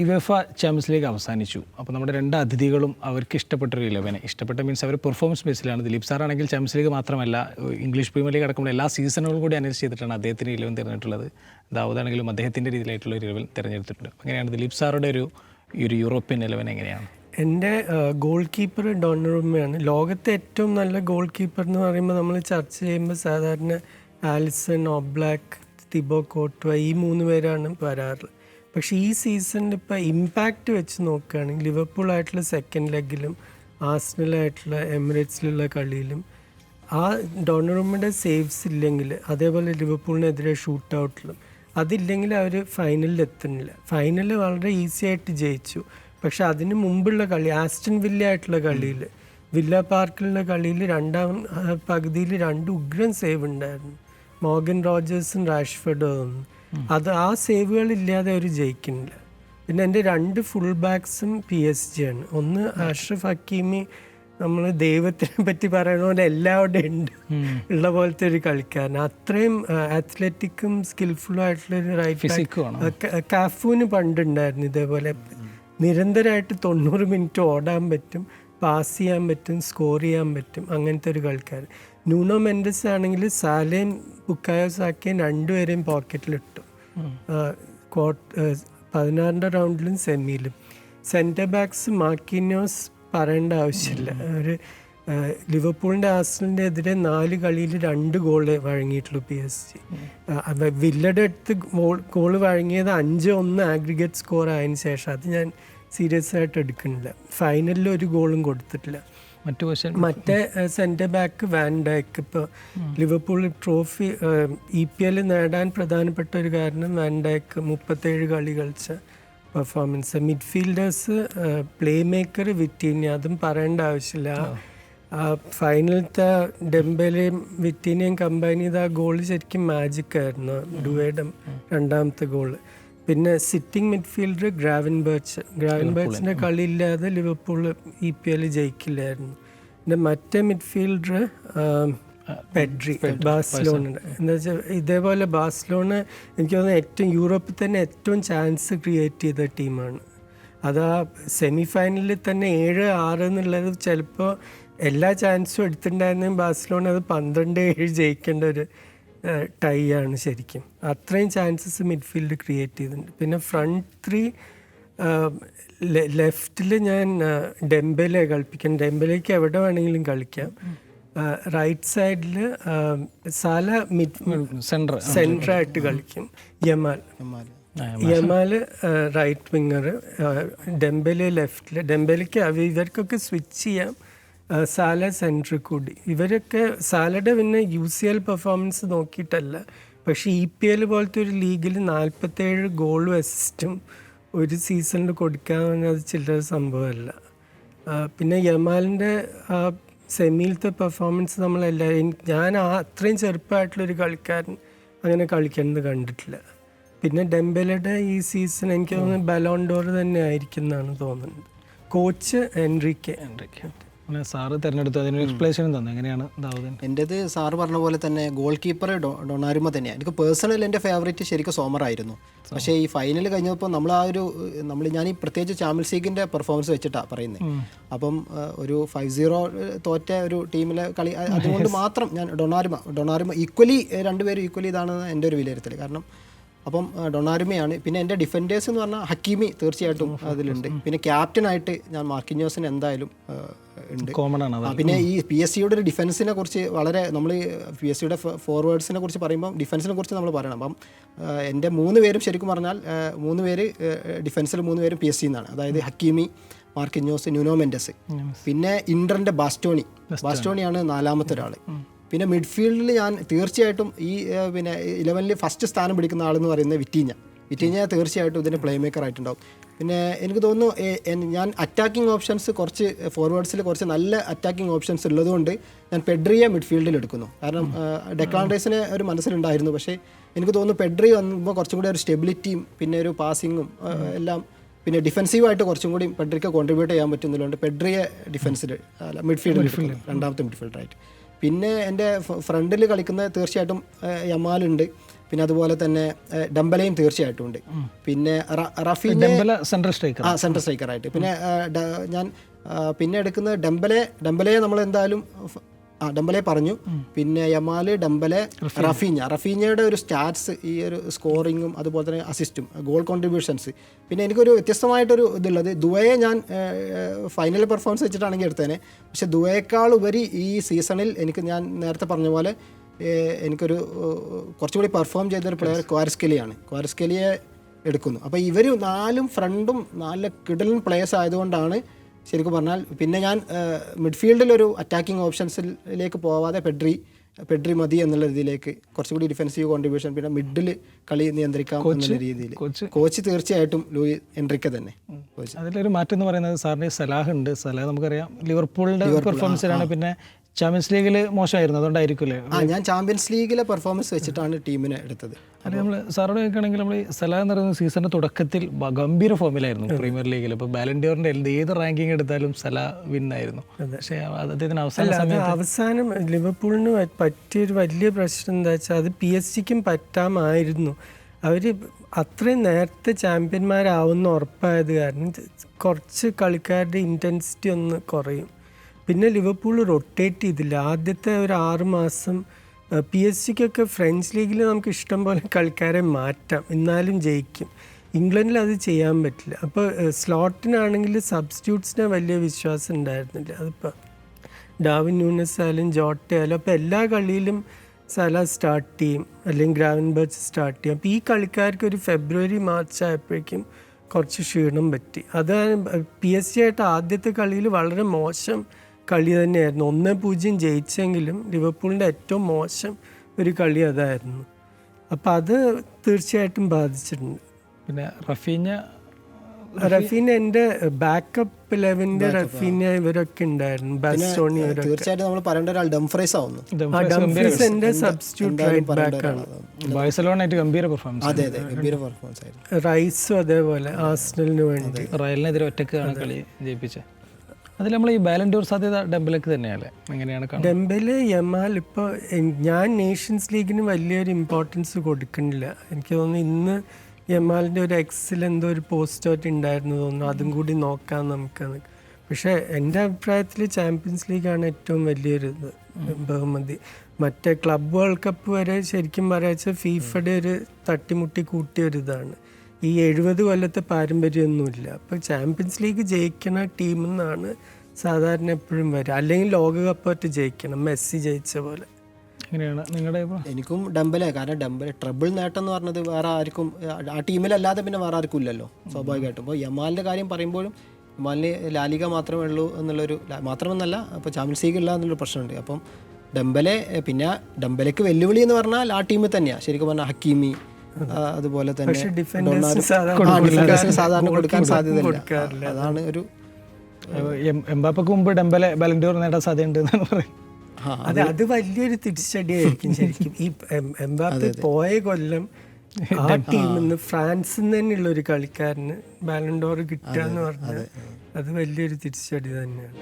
ഇവഫ champions league അവസാനിച്ചു. അപ്പോൾ നമ്മുടെ രണ്ട് അതിഥികളും അവർക്ക് ഇഷ്ടപ്പെട്ട ഒരു ഇലവനെ ഇഷ്ടപ്പെട്ട മീൻസ് അവർ പെർഫോമൻസ് ബേസിലാണ് ദിലീപ് സാറാണെങ്കിൽ ചാമ്പ്യൻസ് ലീഗ് മാത്രമല്ല ഇംഗ്ലീഷ് പ്രീമിയർ ലീഗ് അടക്കമുള്ള എല്ലാ സീസണുകളും കൂടി അനലൈസ് ചെയ്തിട്ടാണ് അദ്ദേഹത്തിന് ഇലവൻ തിരഞ്ഞെടുത്തുള്ളത് ദാവൂദാണെങ്കിലും അദ്ദേഹത്തിന്റെ രീതിയിലായിട്ടുള്ള ഒരു ഇലവൻ തിരഞ്ഞെടുത്തിട്ടുണ്ട്. അങ്ങനെയാണ് ദിലീപ് സാറുടെ ഒരു ഒരു യൂറോപ്യൻ ഇലവൻ എങ്ങനെയാണ്? എന്റെ ഗോൾ കീപ്പർ ഡോണറുമ്മയാണ്. ലോകത്തെ ഏറ്റവും നല്ല ഗോൾ കീപ്പർ എന്ന് പറയുമ്പോൾ നമ്മൾ ചർച്ച ചെയ്യുമ്പോൾ സാധാരണ ആലിസൺ ഒബ്ലാക്ക് തിബോ കോട്ട്വ ഈ മൂന്ന് പേരാണ് വരാറ്. പക്ഷേ ഈ സീസണിൽ ഇപ്പോൾ ഇമ്പാക്റ്റ് വെച്ച് നോക്കുകയാണെങ്കിൽ ലിവർപൂൾ ആയിട്ടുള്ള സെക്കൻഡ് ലെഗിലും ആസ്നലായിട്ടുള്ള എമിറേറ്റ്സിലുള്ള കളിയിലും ആ ഡൊണറുമ്മയുടെ സേവ്സ് ഇല്ലെങ്കിൽ അതേപോലെ ലിവർപൂളിനെതിരെ ഷൂട്ട് ഔട്ടിലും അതില്ലെങ്കിൽ അവർ ഫൈനലിൽ എത്തുന്നില്ല. ഫൈനലിൽ വളരെ ഈസി ആയിട്ട് ജയിച്ചു. പക്ഷെ അതിന് മുമ്പുള്ള കളി ആസ്റ്റൻ വില്ല ആയിട്ടുള്ള കളിയിൽ വില്ല പാർക്കിലുള്ള കളിയിൽ രണ്ടാം പകുതിയിൽ രണ്ട് ഉഗ്രൻ സേവ് ഉണ്ടായിരുന്നു. മോഗൻ റോജേഴ്സും റാഷ്ഫർഡും അത് ആ സേവുകൾ ഇല്ലാതെ അവർ ജയിക്കുന്നില്ല. പിന്നെ എന്റെ രണ്ട് ഫുൾ ബാക്സും പി എസ് ജി ആണ്. ഒന്ന് അഷ്റഫ് ഹക്കീമി നമ്മൾ ദൈവത്തിനെ പറ്റി പറയുന്ന പോലെ എല്ലാവരുടെയും ഉണ്ട്. ഉള്ള പോലത്തെ ഒരു കളിക്കാരൻ. അത്രയും അത്ലറ്റിക്കും സ്കിൽഫുള്ളും ആയിട്ടുള്ള ഒരു റൈറ്റ് കാഫൂന് പണ്ടുണ്ടായിരുന്നു ഇതേപോലെ. നിരന്തരമായിട്ട് തൊണ്ണൂറ് മിനിറ്റ് ഓടാൻ പറ്റും. പാസ് ചെയ്യാൻ പറ്റും സ്കോർ ചെയ്യാൻ പറ്റും അങ്ങനത്തെ ഒരു കളിക്കാരൻ. ന്യൂണോ മെൻഡസ് ആണെങ്കിൽ സാലയും ബുക്കായോ സാക്കയും രണ്ടുപേരെയും പോക്കറ്റിലിട്ടു പതിനാറിന്റെ റൗണ്ടിലും സെമിയിലും സെന്റർ ബാക്സ് മാക്കിനോസ് പറയേണ്ട ആവശ്യമില്ല. ഒരു ലിവർപൂളിന്റെ ആസ്ലിന്റെ എതിരെ നാല് കളിയിൽ രണ്ട് ഗോൾ വഴങ്ങിയിട്ടുള്ളൂ പി എസ് ജി. വില്ലയുടെ അടുത്ത് ഗോൾ ഗോൾ വഴങ്ങിയത് അഞ്ച് ഒന്ന് ആഗ്രിഗേറ്റ് സ്കോർ ആയതിനു ശേഷം. അത് ഞാൻ സീരിയസ് ആയിട്ട് എടുക്കുന്നില്ല. ഫൈനലിൽ ഒരു ഗോളും കൊടുത്തിട്ടില്ല. മറ്റു വശം മറ്റേ സെന്റർ ബാക്ക് വാൻ ഡൈക്ക് ഇപ്പോൾ Liverpool trophy E P L നേടാൻ പ്രധാനപ്പെട്ട ഒരു കാരണം വാൻ ഡൈക്ക് മുപ്പത്തേഴ് കളി കളിച്ച performance midfielders playmaker Vitinha. അതും പറയേണ്ട ആവശ്യമില്ല. ആ. ഫൈനലത്തെ ഡെമ്പലെയും വിറ്റീനെയും കമ്പൈൻ ചെയ്ത ആ ഗോൾ ശരിക്കും മാജിക് ആയിരുന്നു. ഡുവേയുടെ രണ്ടാമത്തെ ഗോൾ പിന്നെ സിറ്റിംഗ് മിഡ്ഫീൽഡർ ഗ്രാവിൻ ബേർച്ച്. ഗ്രാവിൻ ബേർച്ചിന്റെ കളി ഇല്ലാതെ ലിവർപൂൾ ഇ പി എൽ ജയിക്കില്ലായിരുന്നു. പിന്നെ മറ്റേ മിഡ്ഫീൽഡർ പെഡ്രി ബാഴ്സലോണ. എന്താ വെച്ചാൽ ഇതേപോലെ ബാഴ്സലോണ എനിക്ക് തോന്നുന്നു ഏറ്റവും യൂറോപ്പിൽ തന്നെ ഏറ്റവും ചാൻസ് ക്രിയേറ്റ് ചെയ്ത ടീമാണ്. അത് ആ സെമി ഫൈനലിൽ തന്നെ ഏഴ് ആറ് എന്നുള്ളത് ചിലപ്പോൾ എല്ലാ ചാൻസും എടുത്തിട്ടുണ്ടായിരുന്നെങ്കിൽ ബാഴ്സലോണ അത് പന്ത്രണ്ട് ഏഴ് ജയിക്കേണ്ട ഒരു ടൈ ആണ് ശരിക്കും. അത്രയും ചാൻസസ് മിഡ്ഫീൽഡ് ക്രിയേറ്റ് ചെയ്തിട്ടുണ്ട്. പിന്നെ ഫ്രണ്ട് ത്രീ ലെഫ്റ്റിൽ ഞാൻ ഡെമ്പലെ കളിപ്പിക്കാം. ഡെമ്പലേക്ക് എവിടെ വേണമെങ്കിലും കളിക്കാം. റൈറ്റ് സൈഡിൽ സാല മിഡ് സെന്റർ സെന്ററായിട്ട് കളിക്കും. Yamal Yamal right winger Dembele ലെഫ്റ്റിൽ ഡെമ്പലേക്ക് ഇവർക്കൊക്കെ സ്വിച്ച് ചെയ്യാം. സാല സെൻട്രിൽ കൂടി ഇവരൊക്കെ സാലയുടെ പിന്നെ യു സി എൽ പെർഫോമൻസ് നോക്കിയിട്ടല്ല. പക്ഷേ ഇ പി എൽ പോലത്തെ ഒരു ലീഗിൽ നാൽപ്പത്തേഴ് ഗോൾ അസിസ്റ്റും ഒരു സീസണിൽ കൊടുക്കാമെന്നത് ചില്ലറ സംഭവമല്ല. പിന്നെ യമാലിന്റെ ആ സെമിയിലത്തെ പെർഫോമൻസ് നമ്മളെല്ലാവരും ഞാൻ അത്രയും ചെറുപ്പമായിട്ടുള്ളൊരു കളിക്കാരൻ അങ്ങനെ കളിക്കുന്നത് കണ്ടിട്ടില്ല. പിന്നെ ഡെമ്പലയുടെ ഈ സീസൺ എനിക്ക് തോന്നുന്നത് ബലോണ്ടോർ തന്നെ ആയിരിക്കും എന്നാണ് തോന്നുന്നത്. കോച്ച് എൻട്രിക്ക് എന്തൊക്കെ അങ്ങനെ സാറ് തിരഞ്ഞെടുത്തു അതിനൊരു എക്സ്പ്ലേഷൻ തന്നു. എങ്ങനെയാണ് ദാവൂദൻ എന്റെത് സാറ് പറഞ്ഞ പോലെ തന്നെ ഗോൾ കീപ്പർ ഡൊ ഡൊണാരുമ തന്നെയാണ് എനിക്ക് പേഴ്സണൽ എന്റെ ഫേവറേറ്റ് ശരിക്കും സോമർ ആയിരുന്നു. പക്ഷേ ഈ ഫൈനൽ കഴിഞ്ഞപ്പോൾ നമ്മൾ ആ ഒരു നമ്മൾ ഞാൻ ഈ പ്രത്യേകിച്ച് ചാമ്പ്യൻസ് ലീഗിന്റെ പെർഫോമൻസ് വെച്ചിട്ടാണ് പറയുന്നത് അപ്പം ഒരു ഫൈവ് സീറോ തോറ്റ ഒരു ടീമിലെ കളി അതുകൊണ്ട് മാത്രം ഞാൻ ഡൊണാരുമ ഡൊണാരുമ ഈക്വലി രണ്ടുപേരും ഈക്വലി ഇതാണെന്ന് എന്റെ ഒരു വിലയിരുത്തൽ കാരണം അപ്പം ഡൊണാരുമയാണ്. പിന്നെ എന്റെ ഡിഫൻഡേഴ്സ് എന്ന് പറഞ്ഞാൽ ഹക്കീമി തീർച്ചയായിട്ടും അതിലുണ്ട്. പിന്നെ ക്യാപ്റ്റനായിട്ട് ഞാൻ മാർക്കിഞ്ഞോസിന് എന്തായാലും ഉണ്ട്. കോമൺ ആണ് പിന്നെ ഈ പി എസ് സിയുടെ ഒരു ഡിഫൻസിനെ കുറിച്ച് വളരെ നമ്മൾ പി എസ് സിയുടെ ഫോർവേഡ്സിനെ കുറിച്ച് പറയുമ്പോൾ ഡിഫൻസിനെ കുറിച്ച് നമ്മൾ പറയണം. അപ്പം എന്റെ മൂന്ന് പേരും ശരിക്കും പറഞ്ഞാൽ മൂന്ന് പേര് ഡിഫൻസിൽ മൂന്ന് പേരും പി എസ് സി എന്നാണ് അതായത് ഹക്കീമി മാർക്കിഞ്ഞോസ് ന്യൂനോ മെൻഡസ്. പിന്നെ ഇൻഡറിന്റെ ബാസ്റ്റോണി. ബാസ്റ്റോണിയാണ് നാലാമത്തെ ഒരാൾ പിന്നെ മിഡ്ഫീൽഡിൽ ഞാൻ തീർച്ചയായിട്ടും ഈ പിന്നെ ഇലവനിൽ ഫസ്റ്റ് സ്ഥാനം പിടിക്കുന്ന ആളെന്ന് പറയുന്നത് വിറ്റീഞ്ഞ. വിറ്റീഞ്ഞ തീർച്ചയായിട്ടും ഇതിന്റെ പ്ലേ മേക്കർ ആയിട്ടുണ്ടാവും. പിന്നെ എനിക്ക് തോന്നുന്നു ഞാൻ അറ്റാക്കിംഗ് ഓപ്ഷൻസ് കുറച്ച് ഫോർവേഡ്സിൽ കുറച്ച് നല്ല അറ്റാക്കിംഗ് ഓപ്ഷൻസ് ഉള്ളതുകൊണ്ട് ഞാൻ പെഡ്രിയെ മിഡ്ഫീൽഡിൽ എടുക്കുന്നു. കാരണം ഡെക്ലാൻ റൈസിന് ഒരു മനസ്സിലുണ്ടായിരുന്നു. പക്ഷേ എനിക്ക് തോന്നുന്നു പെഡ്രി വന്നുമ്പോൾ കുറച്ചും കൂടി ഒരു സ്റ്റെബിലിറ്റിയും പിന്നെ ഒരു പാസിങ്ങും എല്ലാം പിന്നെ ഡിഫൻസീവായിട്ട് കുറച്ചും കൂടി പെഡ്രിക്ക് കോൺട്രിബ്യൂട്ട് ചെയ്യാൻ പറ്റുന്നതുകൊണ്ട് പെഡ്രിയെ ഡിഫൻസിൽ അല്ല മിഡ്ഫീൽഡിൽ രണ്ടാമത്തെ മിഡ്ഫീൽഡറായിട്ട് പിന്നെ എന്റെ ഫ്രണ്ടിൽ കളിക്കുന്ന തീർച്ചയായിട്ടും യമാലുണ്ട്. പിന്നെ അതുപോലെ തന്നെ ഡംബലയും തീർച്ചയായിട്ടും ഉണ്ട്. പിന്നെ റഫി സെൻട്രൽ സ്ട്രൈക്കർ ആ സെൻട്രൽ സ്ട്രൈക്കറായിട്ട് പിന്നെ ഞാൻ പിന്നെ എടുക്കുന്ന ഡംബലെ ഡംബലയെ നമ്മൾ എന്തായാലും ആ ഡംബലെ പറഞ്ഞു. പിന്നെ യമാൽ ഡംബലെ റഫീഞ്ഞ റഫീഞ്ഞയുടെ ഒരു സ്റ്റാറ്റ്സ് ഈ ഒരു സ്കോറിങ്ങും അതുപോലെ തന്നെ അസിസ്റ്റും ഗോൾ കോൺട്രിബ്യൂഷൻസ്. പിന്നെ എനിക്കൊരു വ്യത്യസ്തമായിട്ടൊരു ഇതുള്ളത് ദുവയെ ഞാൻ ഫൈനൽ പെർഫോമൻസ് വെച്ചിട്ടാണെങ്കിൽ എടുത്തേനെ. പക്ഷെ ദുവയേക്കാൾ ഉപരി ഈ സീസണിൽ എനിക്ക് ഞാൻ നേരത്തെ പറഞ്ഞ പോലെ എനിക്കൊരു കുറച്ചുകൂടി പെർഫോം ചെയ്തൊരു പ്ലെയർ ക്വാരസ്കെലിയാണ്. ക്വാരസ്കെലിയെ എടുക്കുന്നു. അപ്പോൾ ഇവരും നാലും ഫ്രണ്ടും നാല് കിടലൻ പ്ലേയേഴ്സ് ആയതുകൊണ്ടാണ് ശരിക്കും പറഞ്ഞാൽ പിന്നെ ഞാൻ മിഡ്ഫീൽഡിൽ ഒരു അറ്റാക്കിംഗ് ഓപ്ഷൻസിലേക്ക് പോവാതെ പെഡ്രി പെഡ്രി മതി എന്നുള്ള രീതിയിലേക്ക് കുറച്ചുകൂടി ഡിഫൻസീവ് കോൺട്രിബ്യൂഷൻ പിന്നെ മിഡിൽ കളി നിയന്ത്രിക്കാം എന്നുള്ള രീതിയിൽ. കോച്ച്. തീർച്ചയായിട്ടും ലൂയി എൻട്രിക്ക തന്നെ. അതിലൊരു മാറ്റം എന്ന് പറയുന്നത് സാറിന് സലാഹ് ഉണ്ട്. സലാഹ് നമുക്കറിയാം. ലിവർപൂളിന്റെ പെർഫോമൻസിലാണ് പിന്നെ ചാമ്പ്യൻസ് ലീഗിൽ മോശമായിരുന്നു അതുകൊണ്ടായിരിക്കുമല്ലേ? ആ ഞാൻ ചാമ്പ്യൻസ് ലീഗിലെ പെർഫോമൻസ് വെച്ചിട്ടാണ് ടീമിനെ എടുത്തത്. അല്ല നമ്മൾ സാറോട് നോക്കുകയാണെങ്കിൽ നമ്മൾ സലാ എന്ന് പറയുന്ന സീസണിന്റെ തുടക്കത്തിൽ ഗംഭീര ഫോമിലായിരുന്നു പ്രീമിയർ ലീഗിൽ ഇപ്പോൾ ബാലൻഡിയോറിന്റെ ഏത് റാങ്കിങ് എടുത്താലും സല വിൻ ആയിരുന്നു പക്ഷേ അദ്ദേഹത്തിന് അവസാന സമയത്ത് അവസാനം ലിവർപൂളിന് പറ്റിയൊരു വലിയ പ്രശ്നം എന്താ വെച്ചാൽ അത് പി എസ് സിക്കും പറ്റാമായിരുന്നു. അവർ അത്രയും നേരത്തെ ചാമ്പ്യന്മാരാവുന്ന ഉറപ്പായത് കാരണം കുറച്ച് കളിക്കാരുടെ ഇന്റൻസിറ്റി ഒന്ന് കുറയും. പിന്നെ ലിവർപൂൾ റൊട്ടേറ്റ് ചെയ്തില്ല. ആദ്യത്തെ ഒരു ആറ് മാസം പി എസ് സിക്കൊക്കെ ഫ്രഞ്ച് ലീഗിൽ നമുക്ക് ഇഷ്ടം പോലെ കളിക്കാരെ മാറ്റാം. എന്നാലും ജയിക്കും. ഇംഗ്ലണ്ടിൽ അത് ചെയ്യാൻ പറ്റില്ല. അപ്പോൾ സ്ലോട്ടിനാണെങ്കിൽ സബ്സ്റ്റിറ്റ്യൂട്ട്സിനെ വലിയ വിശ്വാസം ഉണ്ടായിരുന്നില്ല. അതിപ്പോൾ ഡാവിൻ ന്യൂനസ് ആയാലും ജോട്ട ആയാലും അപ്പോൾ എല്ലാ കളിയിലും സല സ്റ്റാർട്ട് ചെയ്യും. അല്ലെങ്കിൽ ഗ്രാവൻബർച്ച് സ്റ്റാർട്ട് ചെയ്യും. അപ്പോൾ ഈ കളിക്കാർക്ക് ഒരു ഫെബ്രുവരി മാർച്ച് ആയപ്പോഴേക്കും കുറച്ച് ക്ഷീണം പറ്റി. അത് പി എസ് സി ആയിട്ട് ആദ്യത്തെ കളിയിൽ വളരെ മോശം കളി തന്നെയായിരുന്നു. ഒന്ന് പൂജ്യം ജയിച്ചെങ്കിലും ലിവർപൂളിന്റെ ഏറ്റവും മോശം ഒരു കളി അതായിരുന്നു. അപ്പോൾ അത് തീർച്ചയായിട്ടും ബാധിച്ചിട്ടുണ്ട്. പിന്നെ റഫീഞ്ഞ റഫീന എന്റെ ബാക്കപ്പ് ലെവന്റെ റഫീന ഇവരൊക്കെ ഉണ്ടായിരുന്നു. ബാസ്റ്റോണി തീർച്ചയായിട്ടും നമ്മൾ പറയേണ്ട ഒരാൾ ഡംഫ്രൈസ് ആവുന്നു. എന്റെ സബ്സ്റ്റിറ്റ്യൂട്ട് റൈറ്റ് ബാക്കാണ് ബാഴ്സലോണായിട്ട് ഗംഭീര പെർഫോമൻസ് അതെ അതെ ഗംഭീര പെർഫോമൻസ് ആയിരുന്നു. റൈസും അതേപോലെ ആസ്നലിന് വേണ്ടി. റയലിനെതിരെ ഒറ്റക്കാണ് കളി ജയിപ്പിച്ചത്. അതിൽ നമ്മൾ ഈ ബാലൻഡൂർ സാധ്യത ഡെമ്പലക്ക് തന്നെയല്ലേ? എങ്ങനെയാണ് ഡെമ്പൽ യമാൽ ഇപ്പോൾ ഞാൻ നേഷൻസ് ലീഗിന് വലിയൊരു ഇമ്പോർട്ടൻസ് കൊടുക്കുന്നില്ല. എനിക്ക് തോന്നുന്നു ഇന്ന് യമാലിന്റെ ഒരു എക്സിൽ എന്തോ ഒരു പോസ്റ്റോറ്റ് ഉണ്ടായിരുന്നു തോന്നുന്നു. അതും കൂടി നോക്കാം നമുക്ക്. പക്ഷേ എന്റെ അഭിപ്രായത്തിൽ ചാമ്പ്യൻസ് ലീഗാണ് ഏറ്റവും വലിയൊരു ഇത് ബഹുമതി. മറ്റേ ക്ലബ് വേൾഡ് കപ്പ് വരെ ശരിക്കും പറയാച്ച ഫീഫയുടെ ഒരു തട്ടിമുട്ടി കൂട്ടിയ ഒരു ഇതാണ്. ഈ എഴുപത് കൊല്ലത്തെ പാരമ്പര്യമൊന്നുമില്ല. അപ്പോൾ ചാമ്പ്യൻസ് ലീഗ് ജയിക്കണ നിന്നാണ് സാധാരണ എപ്പോഴും വരിക അല്ലെങ്കിൽ ലോകകപ്പ് ഒറ്റ ജയിക്കണം മെസ്സി ജയിച്ച പോലെ. എങ്ങനെയാണ്? നിങ്ങളുടെ? എനിക്കും ഡംബലെ കാരണം ഡംബലെ ട്രബിൾ നേട്ടം എന്ന് പറഞ്ഞത് വേറെ ആർക്കും ആ ടീമിലല്ലാതെ പിന്നെ വേറെ ആർക്കും ഇല്ലല്ലോ സ്വാഭാവികമായിട്ടും. അപ്പോൾ യമാലിന്റെ കാര്യം പറയുമ്പോഴും യമാലിന് ലാലിക മാത്രമേ ഉള്ളൂ എന്നുള്ളൊരു മാത്രമെന്നല്ല അപ്പോൾ ചാമ്പ്യൻസ് ലീഗ് ഇല്ല എന്നുള്ളൊരു പ്രശ്നമുണ്ട്. അപ്പം ഡംബലെ പിന്നെ ഡംബലയ്ക്ക് വെല്ലുവിളി എന്ന് പറഞ്ഞാൽ ആ ടീമിൽ തന്നെയാണ് ശരിക്കും പറഞ്ഞാൽ ഹക്കീമി അതുപോലെ തന്നെ സാധാരണ കൊടുക്കാൻ സാധ്യതയില്ല. അതാണ് ഒരു എംബാപ്പക്ക് മുമ്പ് ഡെമ്പലെ ബാലൻഡോർ നേടാൻ സാധ്യതയുണ്ട് എന്നാണ് പറയുന്നത്. അതെ അത് വലിയൊരു തിരിച്ചടിയായിരിക്കും ശരിക്കും. ഈ എംബാപ്പ എംബാപ്പെ പോയ കൊല്ലം ആ ടീമിൽ നിന്ന് ഫ്രാൻസിൽ നിന്ന് തന്നെയുള്ള ഒരു കളിക്കാരന് ബാലൻഡോർ കിട്ടുക എന്ന് പറഞ്ഞാൽ അത് വലിയൊരു തിരിച്ചടി തന്നെയാണ്.